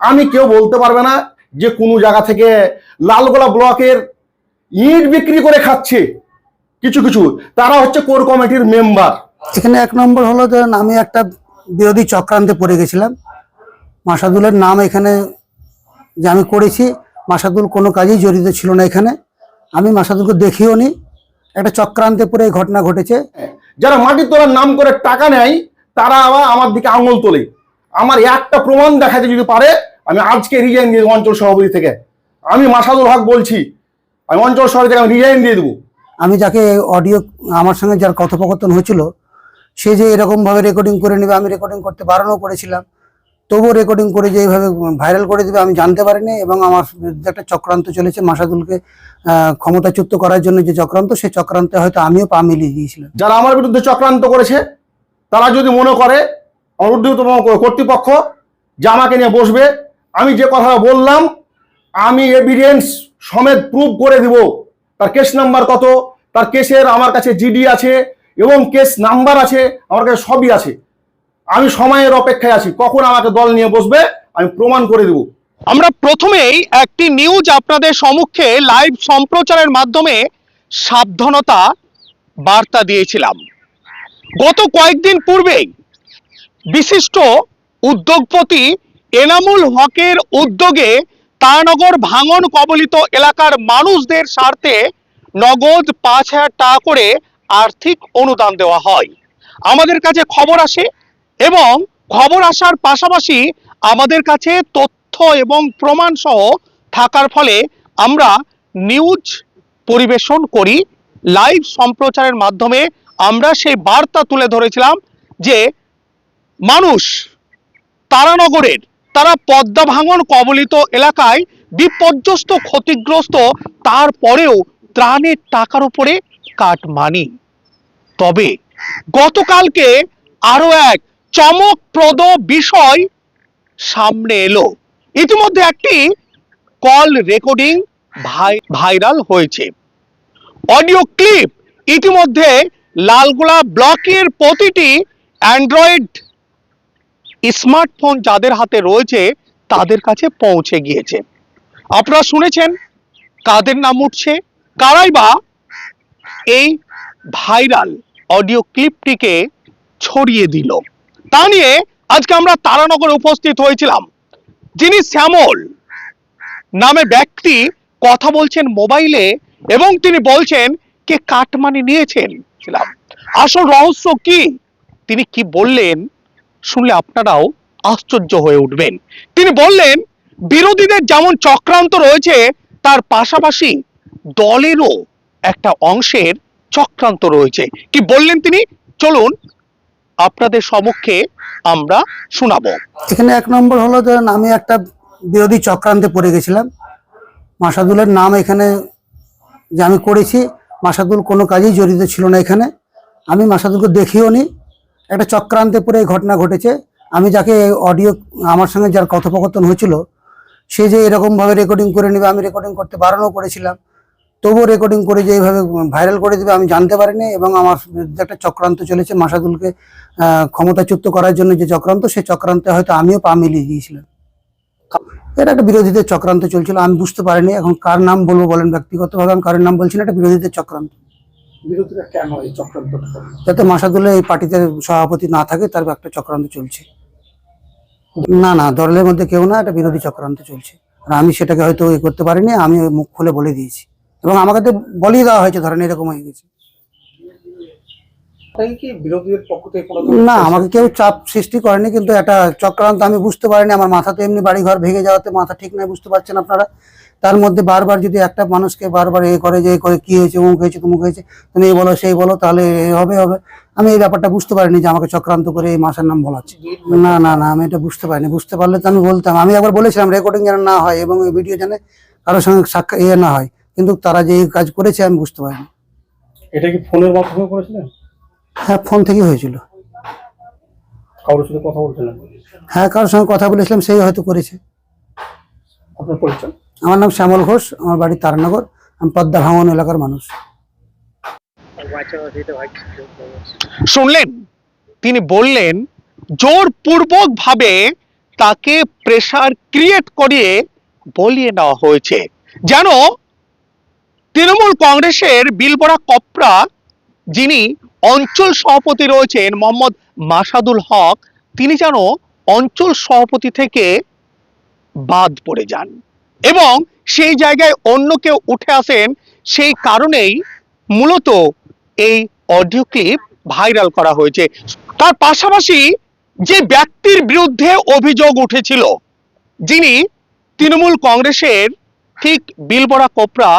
আমি কেউ বলতে পারবে না যে কোনো জায়গা থেকে লালগোলা ব্লকের ইট বিক্রি করে খাচ্ছে কিছু কিছু। তারা হচ্ছে কোর কমিটির মেম্বার। সেখানে এক নম্বর হলো যে আমি একটা বিরোধী চক্রান্তে পড়ে গেছিলাম। মাসাদুলের নাম এখানে যে আমি করেছি মাসাদুল কোনো কাজেই জড়িত ছিল না এখানে। আমি মাসাদুলকে দেখিও নি। একটা চক্রান্তে পড়ে এই ঘটনা ঘটেছে। যারা মাটির তোলার নাম করে টাকা নেয় তারা আবার আমার দিকে আঙুল তোলে। আমার একটা প্রমাণ দেখাতে যদি পারে আমি আজকে রিজাইন দিয়ে দেবো অঞ্চল সভাপতি থেকে। আমি মাসাদুল হক বলছি আমি অঞ্চল সভাপতি থেকে আমি রিজাইন দিয়ে দেবো। আমি যাকে অডিও আমার সঙ্গে যার কথোপকথন হয়েছিল সে যে এরকমভাবে রেকর্ডিং করে নেবে আমি রেকর্ডিং করতে বারণও করেছিলাম। তবুও রেকর্ডিং করে যে এইভাবে ভাইরাল করে দেবে আমি জানতে পারিনি এবং আমার একটা চক্রান্ত চলেছে মাসাদুলকে ক্ষমতাচ্যুত করার জন্য যে চক্রান্ত সেই চক্রান্তে হয়তো আমিও পা মিলিয়ে গিয়েছিলাম। যারা আমার বিরুদ্ধে চক্রান্ত করেছে তারা যদি মনে করে ঊর্ধ্বতম কর্তৃপক্ষ যে আমাকে নিয়ে বসবে, আমি যে কথা বললাম, আমি এভিডেন্স সমেত প্রুভ করে দিব। তার কেস নাম্বার কত? তার কেসের আমার কাছে জিডি আছে এবং কেস নাম্বার আছে, আমার কাছে সবই আছে। আমি সময়ের অপেক্ষায় আছি, কখন আমাকে দল নিয়ে বসবে, আমি প্রমাণ করে দেবো। আমরা প্রথমেই একটি নিউজ আপনাদের সম্মুখে লাইভ সম্প্রচারের মাধ্যমে সাবধানতা বার্তা দিয়েছিলাম। গত কয়েকদিন পূর্বেই বিশিষ্ট উদ্যোগপতি এনামুল হকের উদ্যোগে তারানগর ভাঙন কবলিত এলাকার মানুষদের স্বার্থে নগদ পাঁচ হাজার টাকা করে আর্থিক অনুদান দেওয়া হয়। আমাদের কাছে খবর আসে এবং খবর আসার পাশাপাশি আমাদের কাছে তথ্য এবং প্রমাণ সহ থাকার ফলে আমরা নিউজ পরিবেশন করি। লাইভ সম্প্রচারের মাধ্যমে আমরা সেই বার্তা তুলে ধরেছিলাম যে মানুষ তারানগরের তারা পদ্মা ভাঙন কবলিত এলাকায় বিপর্যস্ত, ক্ষতিগ্রস্ত তারপরেও ত্রাণের টাকার উপরে কাটমানি তবে গতকালকে আরও এক চমকপ্রদ বিষয় সামনে এলো। ইতিমধ্যে একটি কল রেকর্ডিং ভাই, ভাইরাল হয়েছে। অডিও ক্লিপ ইতিমধ্যে লালগোলা ব্লকের প্রতিটি অ্যান্ড্রয়েড স্মার্টফোন যাদের হাতে রয়েছে, তাদের কাছে পৌঁছে গিয়েছে। আপনারা শুনেছেন কাদের নাম উঠছে? কারাই বা এই ভাইরাল অডিও ক্লিপটিকে ছড়িয়ে দিল। তা নিয়ে আজকে আমরা তারানগরে উপস্থিত হয়েছিলাম, যিনি শ্যামল নামে ব্যক্তি, কথা বলছেন মোবাইলে এবং তিনি বলছেন কে কাটমানি নিয়েছেন। ছিলাম। আসল রহস্য কি? তিনি কি বললেন? শুনলে আপনারাও আশ্চর্য হয়ে উঠবেন। তিনি বললেন, বিরোধীদের যেমন চক্রান্ত রয়েছে, তার পাশাপাশি দলেরও একটা অংশের চক্রান্ত রয়েছে। কি বললেন তিনি? চলুন, আপনাদের সম্মুখে আমরা শোনাবো। এখানে এক নম্বর হলো যে আমি একটা বিরোধী চক্রান্তে পড়ে গেছিলাম। মাসাদুলের নাম এখানে যে আমি করেছি, মাসাদুল কোনো কাজেই জড়িত ছিল না এখানে। আমি মাসাদুলকে দেখিও নি একটা চক্রান্তে পড়ে এই ঘটনা ঘটেছে। আমি যাকে অডিও আমার সঙ্গে যার কথোপকথন হয়েছিল, সে যে এরকমভাবে রেকর্ডিং করে নেবে, আমি রেকর্ডিং করতে বারণও করেছিলাম। তবুও রেকর্ডিং করে যে এইভাবে ভাইরাল করে দেবে, আমি জানতে পারিনি এবং আমার একটা চক্রান্ত চলেছে মাসাদুলকে ক্ষমতাচ্যুত করার জন্য যে চক্রান্ত সেই চক্রান্তে হয়তো আমিও পা মিলিয়ে গিয়েছিলাম। এটা একটা বিরোধীদের চক্রান্ত চলছিল, আমি বুঝতে পারিনি এখন কার নাম বলব বলেন ব্যক্তিগতভাবে, আমি কারোর নাম বলছি না, এটা বিরোধীদের চক্রান্ত। বিরোধীরা কেন এই চক্রান্তটা করে? যাতে মাসাদুল্লাহ এই পার্টিতে সভাপতি না থাকে তার একটা চক্রান্ত চলছে। না না দলের মধ্যে কেউ না এটা বিরোধী চক্রান্ত চলছে। আর আমি সেটাকে হয়তো ইয়ে করতে পারিনি আমি মুখ খুলে বলে দিয়েছি। এবং আমাকে তো বলেই দেওয়া হয়েছে ধরেন এরকম হয়ে গেছে। না আমাকে কেউ চাপ সৃষ্টি করেনি কিন্তু একটা চক্রান্ত আমি বুঝতে পারিনি। আমার মাথা তো এমনি বাড়ি ঘর ভেঙে যাওয়াতে মাথা ঠিক নাই বুঝতে পারছেন আপনারা? তার মধ্যে বারবার যদি একটা মানুষকে বারবার এ করে যে করে কি হয়েছে অমুক হয়েছে তমুক হয়েছে তুমি এই বলো সেই বলো তাহলে হবে হবে। আমি এই ব্যাপারটা বুঝতে পারিনি যে আমাকে চক্রান্ত করে এই মাসের নাম বলাচ্ছে। না না না আমি এটা বুঝতে পারিনি। বুঝতে পারলে তো আমি বলতাম। আমি একবার বলেছিলাম রেকর্ডিং যেন না হয় এবং এই ভিডিও যেন কারোর সঙ্গে সাক্ষাৎ ইয়ে না হয়। কিন্তু তারা যে এই কাজ করেছে আমি বুঝতে পারিনি। এটা কি ফোনের মাধ্যমে করেছিলেন হ্যাঁ ফোন থেকেই হয়েছিল। কারোর সাথে কথা বলছিলেন হ্যাঁ কারোর সঙ্গে কথা বলেছিলাম সেই হয়তো করেছে। আপনার পরিচয়? আমার নাম শ্যামল ঘোষ, আমার বাড়ি তারানগর। আমি পদ্মা ভাঙন এলাকার মানুষ। শুনলেন? তিনি বললেন জোরপূর্বক ভাবে তাকে প্রেসার ক্রিয়েট করিয়ে বলিয়ে নেওয়া হয়েছে। যেন তৃণমূল কংগ্রেসের বিলবড়া কপরা, যিনি অঞ্চল সভাপতি রয়েছেন মোহাম্মদ মাসাদুল হক, তিনি যেন অঞ্চল সভাপতি থেকে বাদ পড়ে যান। এবং সেই জায়গায় অন্য কেউ উঠে আসেন, সেই কারণেই মূলত এই অডিও ক্লিপ ভাইরাল করা হয়েছে। তার পাশাপাশি যে ব্যক্তির বিরুদ্ধে অভিযোগ উঠেছিল, যিনি তৃণমূল কংগ্রেসের ঠিক বিলবড়া কোপরা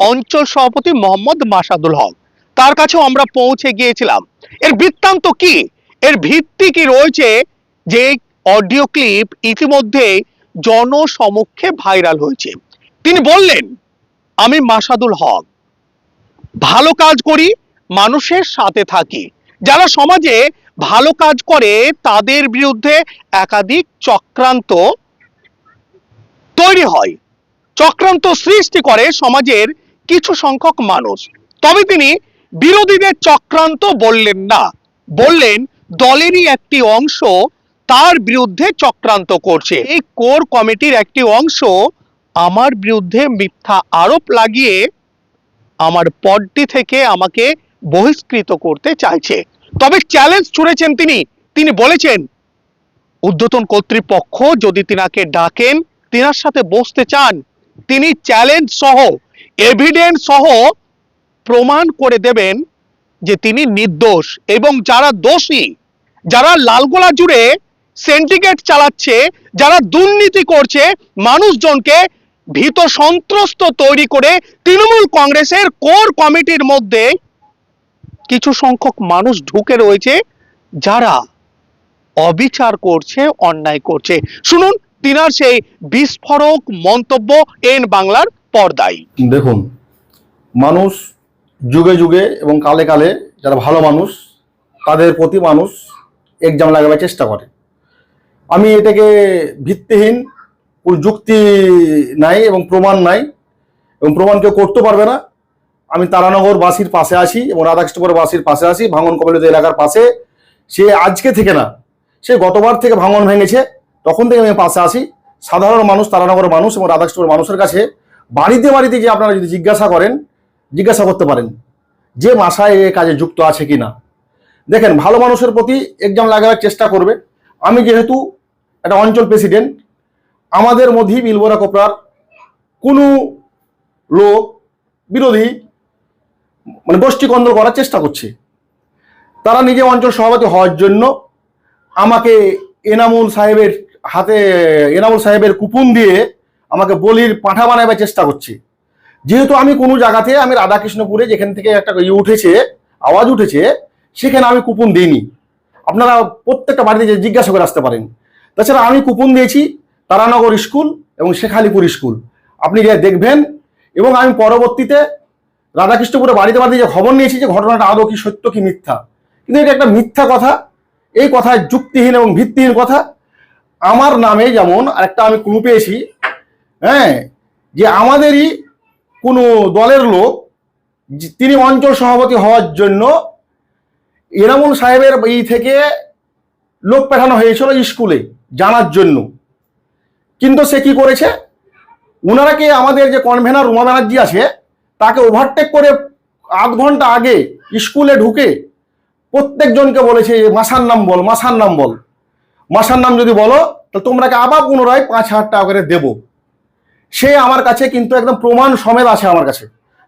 অঞ্চল সভাপতি মোহাম্মদ মাসাদুল হক। তার কাছেও আমরা পৌঁছে গিয়েছিলাম। এর বৃত্তান্ত কি? এর ভিত্তি কি রয়েছে? যে অডিও ক্লিপ ইতিমধ্যে জনসমক্ষে ভাইরাল হয়েছে। তিনি বললেন, আমি মাসাদুল হক। ভালো কাজ করি, মানুষের সাথে থাকি। যারা সমাজে ভালো কাজ করে, তাদের বিরুদ্ধে একাধিক চক্রান্ত তৈরি হয়। চক্রান্ত সৃষ্টি করে সমাজের কিছু সংখ্যক মানুষ। তবে তিনি বিরোধীদের চক্রান্ত বললেন না। বললেন, দলেরই একটি অংশ তার বিরুদ্ধে চক্রান্ত করছে। এই কোর কমিটির একটি অংশ আমার বিরুদ্ধে মিথ্যা আরোপ লাগিয়ে আমার পদটি থেকে আমাকে বহিষ্কৃত করতে চাইছে। তবে চ্যালেঞ্জ ছুড়েছেন তিনি। তিনি বলেছেন উদ্যতন কর্তৃপক্ষ যদি তিনাকে ডাকেন, তিনার সাথে বসতে চান, তিনি চ্যালেঞ্জ সহ এভিডেন্স সহ প্রমাণ করে দেবেন যে তিনি নির্দোষ এবং যারা দোষী, যারা লালগোলা জুড়ে সেন্টিকেট চালাচ্ছে, যারা দুর্নীতি করছে, মানুষজনকে ভীত সন্ত্রস্ত তৈরি করে তৃণমূল কংগ্রেসের কোর কমিটির মধ্যে কিছু সংখ্যক মানুষ ঢুকে রয়েছে, যারা অবিচার করছে, অন্যায় করছে। শুনুন তিনার সেই বিস্ফোরক মন্তব্য এন বাংলার পর্দায়। দেখুন, মানুষ যুগে যুগে এবং কালে কালে যারা ভালো মানুষ, তাদের প্রতি মানুষ এক্সাম লাগাবার চেষ্টা করে। আমি এটাকে ভিত্তিহীন যুক্তি নাই এবং প্রমাণ নাই এবং প্রমাণ কেউ করতে পারবে না। আমি তারানগর বাসির পাশে আছি এবং রাধাকৃষ্ণপুর বাসির পাশে আছি ভাঙন কবলিত এলাকার পাশে। সে আজকে থেকে না, সে গতবার থেকে ভাঙন ভেঙেছে, তখন থেকে আমি পাশে আসি সাধারণ মানুষ, তারানগরের মানুষ এবং রাধাকৃষ্ণপুর মানুষের কাছে বাড়িতে বাড়িতে যে আপনারা যদি জিজ্ঞাসা করেন, জিজ্ঞাসা করতে পারেন যে মাসায় এ কাজে যুক্ত আছে কি না দেখেন, ভালো মানুষের প্রতি এক্সাম লাগাবার চেষ্টা করবে। আমি যেহেতু একটা অঞ্চল প্রেসিডেন্ট আমাদের মধ্যেই বিলবোরা কোপরার কোনো লোক বিরোধী মানে গোষ্ঠী কন্দল করার চেষ্টা করছে। তারা নিজে অঞ্চল সভাপতি হওয়ার জন্য আমাকে এনামুল সাহেবের হাতে, এনামুল সাহেবের কুপন দিয়ে আমাকে বলির পাঁঠা বানাবার চেষ্টা করছে। যেহেতু আমি কোনো জায়গাতে, আমি রাধাকৃষ্ণপুরে যেখান থেকে একটা ইয়ে উঠেছে, আওয়াজ উঠেছে, সেখানে আমি কুপন দিইনি। আপনারা প্রত্যেকটা বাড়িতে জিজ্ঞাসা করে আসতে পারেন। তাছাড়া আমি কুপন দিয়েছি তারানগর স্কুল এবং শেখালিপুর স্কুল। আপনি যে দেখবেন এবং আমি পরবর্তীতে রাধাকৃষ্ণপুরে বাড়িতে বাড়িতে যে খবর নিয়েছি যে ঘটনাটা আদৌ কি সত্য, কি মিথ্যা। কিন্তু এটা একটা মিথ্যা কথা। এই কথায় যুক্তিহীন এবং ভিত্তিহীন কথা। আমার নামে যেমন আরেকটা আমি ক্লু পেয়েছি হ্যাঁ যে আমাদেরই কোনো দলের লোক তিনি অঞ্চল সভাপতি হওয়ার জন্য এনামুল সাহেবের এই থেকে লোক পাঠানো হয়েছিল স্কুলে। জানার জন্য। কিন্তু সে কি করেছে? ওনারাকে আমাদের যে কনভেনার রুমা ব্যানার্জি আছে, তাকে ওভারটেক করে আধ ঘণ্টা আগে স্কুলে ঢুকে প্রত্যেকজনকে বলেছে মাসার নাম বল, মাসার নাম বল। মাসার নাম যদি বলো, তো তোমরাকে আবার পুনরায় পাঁচ হাজার টাকা করে দেবো? সে আমার কাছে কিন্তু একদম প্রমাণ সমেত আছে আমার কাছে।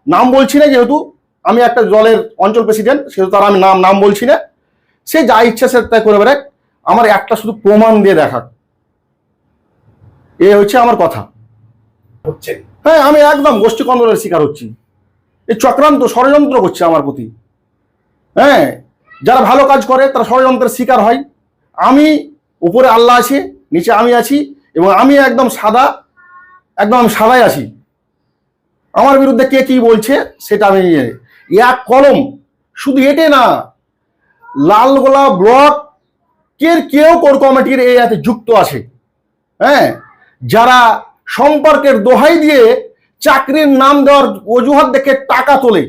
নাম বলছি না যেহেতু, আমি একটা দলের অঞ্চল প্রেসিডেন্ট সেহেতু তার আমি নাম নাম বলছি না। সে যা ইচ্ছা সে তাই করে বেড়াক। আমার একটা শুধু প্রমাণ দিয়ে দেখাক। এ হচ্ছে আমার কথা। হচ্ছে। হ্যাঁ আমি একদম গোষ্ঠী কন্দলের শিকার হচ্ছি। এই চক্রান্ত ষড়যন্ত্র করছে আমার প্রতি। হ্যাঁ যারা ভালো কাজ করে তারা ষড়যন্ত্রের শিকার হয়। আমি উপরে আল্লাহ আছে নিচে আমি আছি এবং আমি একদম সাদা একদম আমি সাদাই আছি। আমার বিরুদ্ধে কে কি বলছে সেটা আমি এক কলম শুধু এটে না লালগোলা ব্লক কে কেউ কোর কমিটির এই এতে যুক্ত আছে। হ্যাঁ? যারা সম্পর্কের দোহাই দিয়ে চাকরির নাম দেওয়ার অজুহাত দেখে টাকা তোলে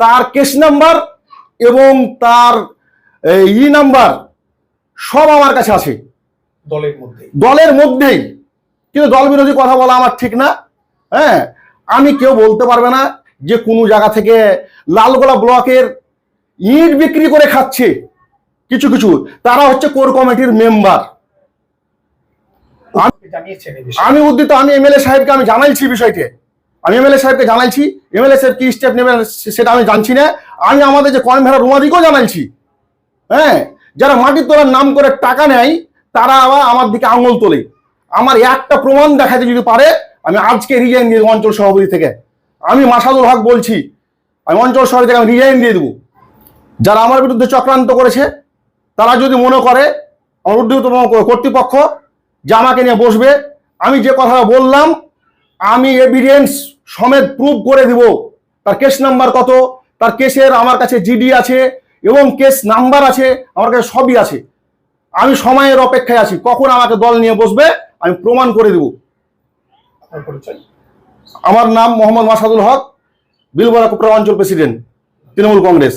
তার কেস নাম্বার এবং তার ই নাম্বার সব আমার কাছে আছে। দলের মধ্যে দলের মধ্যেই। কিন্তু দল বিরোধী কথা বলা আমার ঠিক না। হ্যাঁ? আমি কেউ বলতে পারবে না যে কোনো জায়গা থেকে লালগোলা ব্লকের ইট বিক্রি করে খাচ্ছে। কিছু কিছু। তারা হচ্ছে কোর কমিটির মেম্বার। আমি উদ্দিত আমি এমএলএ সাহেবকে আমি জানাইছি বিষয়টি আমি এমএলএ সাহেবকে জানাইছি। এমএলএ সাহেব কি স্টেপ নেবেন সেটা আমি জানছি না। আমি আমাদের যে কনভেনার রুমাদিকেও জানাইছি। হ্যাঁ? যারা মাটির তোলার নাম করে টাকা নেয় তারা আবার আমার দিকে আঙুল তোলে। আমার একটা প্রমাণ দেখাতে যদি পারে আমি আজকে রিজাইন দিয়ে দেবো অঞ্চল সভাপতি থেকে। আমি মাসাদুল হক বলছি আমি অঞ্চল সভাপতি থেকে আমি রিজাইন দিয়ে দেবো। যারা আমার বিরুদ্ধে চক্রান্ত করেছে তারা যদি মনে করে আমার ঊর্ধ্বতম কর্তৃপক্ষ যে আমাকে নিয়ে বসবে আমি যে কথা বললাম আমি এভিডেন্স সমেত প্রুভ করে দিব। তার কেস নাম্বার কত? তার কেসের আমার কাছে জিডি আছে এবং কেস নাম্বার আছে আমার কাছে সবই আছে। আমি সময়ের অপেক্ষায় আছি কখন আমাকে দল নিয়ে বসবে আমি প্রমাণ করে দেব। আমার নাম মোহাম্মদ মাসাদুল হক বিলবরা কুপরা অঞ্চল প্রেসিডেন্ট তৃণমূল কংগ্রেস।